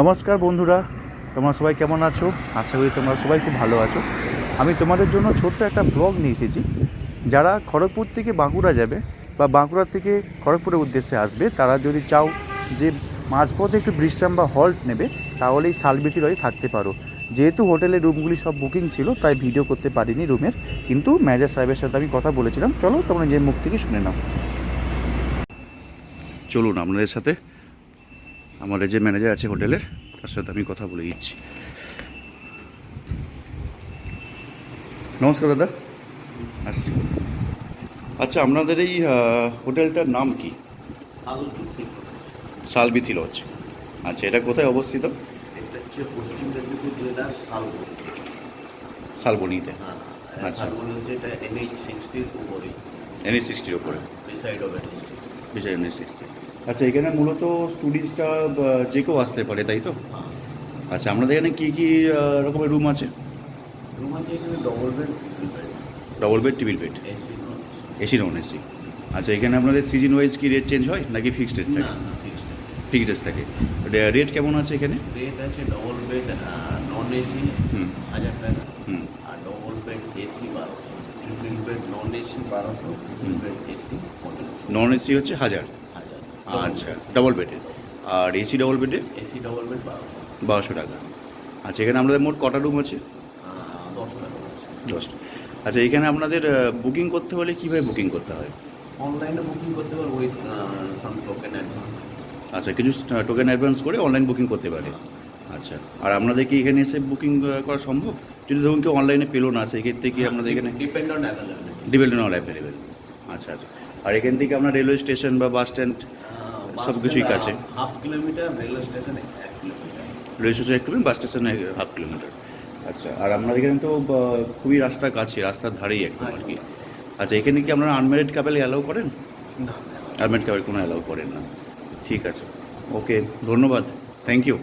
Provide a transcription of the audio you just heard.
নমস্কার বন্ধুরা, তোমরা সবাই কেমন আছো? আশা করি তোমরা সবাই খুব ভালো আছো। আমি তোমাদের জন্য ছোট্ট একটা ব্লগ নিয়ে এসেছি। যারা খড়গপুর থেকে বাঁকুড়া যাবে বা বাঁকুড়া থেকে খড়গপুরের উদ্দেশ্যে আসবে, তারা যদি চাও যে মাঝপথে একটু বিশ্রাম বা হল্ট নেবে তাহলে এই শালবিটি রয়ে থাকতে পারো। যেহেতু হোটেলের রুমগুলি সব বুকিং ছিল, তাই ভিডিও করতে পারিনি রুমের, কিন্তু ম্যানেজার সাহেবের সাথে আমি কথা বলেছিলাম। চলো তোমরা যে মুখ থেকে শুনে নাও। চলুন আপনাদের সাথে আমাদের যে ম্যানেজার আছে হোটেলের তার সাথে আমি কথা বলে দিচ্ছি। নমস্কার দাদা। আসছি। আচ্ছা আপনাদের এই হোটেলটার নাম কি? সালবিথি লজ। আচ্ছা এটা কোথায় অবস্থিত? পশ্চিম মেদিনীপুর জেলার শালবন। শালবনিতে। হ্যাঁ আচ্ছা। হচ্ছে এটা এনএইচ সিক্সটির উপরে। এনএ সিক্সটির ওপরে beside of NH sixty sixty আচ্ছা এখানে মূলত স্টুডেন্টসটা যে কেউ আসতে পারে তাই তো? আচ্ছা আপনাদের এখানে কী কী রকমের রুম আছে? রুম আছে এখানে ডবল বেড ডবল বেড টিবিল বেড এসি নন এসি আচ্ছা এখানে আপনাদের সিজন ওয়াইজ কি রেট চেঞ্জ হয় নাকি ফিক্সড রেট থাকে? ফিক্সড রেট থাকে। রেট কেমন আছে এখানে? রেট আছে ডবল বেড নন এসি হাজার টাকা। হুম। আর ডবল বেড এসি বারোশো। ট্রিপল বেড নন এসি বারোশো triple bed AC non AC হচ্ছে হাজার। আচ্ছা ডবল বেডে আর এসি ডবল বেডে এসি ডবল বেড বারোশো। বারোশো টাকা। আচ্ছা এখানে আপনাদের মোট কটা রুম আছে? দশ টাকা আছে। দশটা। আচ্ছা এখানে আপনাদের বুকিং করতে হলে কীভাবে বুকিং করতে হয়? অনলাইনে বুকিং করতে পারব উইথ সাম টোকেন অ্যাডভান্স আচ্ছা কিছু টোকেন অ্যাডভান্স করে অনলাইন বুকিং করতে পারে। আচ্ছা আর আপনাদের কি এখানে এসে বুকিং করা সম্ভব? যদি ধরুন কেউ অনলাইনে পেল না সেক্ষেত্রে কি আপনাদের এখানে depend on availability dependent on available আচ্ছা আচ্ছা। আর এখান থেকে আপনার রেলওয়ে স্টেশন বা বাস স্ট্যান্ড সব কিছুই কাছে। হাফ কিলোমিটার রেলওয়ে স্টেশন এক কিলোমিটার রেলওয়ে স্টেশন এক kilometre bus station half kilometre আচ্ছা আর আপনাদের এখানে তো খুবই রাস্তা কাছে রাস্তার ধারেই একদম আর কি। আচ্ছা এখানে কি আপনারা আনম্যারিড কাপেল অ্যালাউ করেন? না আনম্যারিড কাপেল কোনো অ্যালাউ করেন না। ঠিক আছে। ওকে ধন্যবাদ। Thank you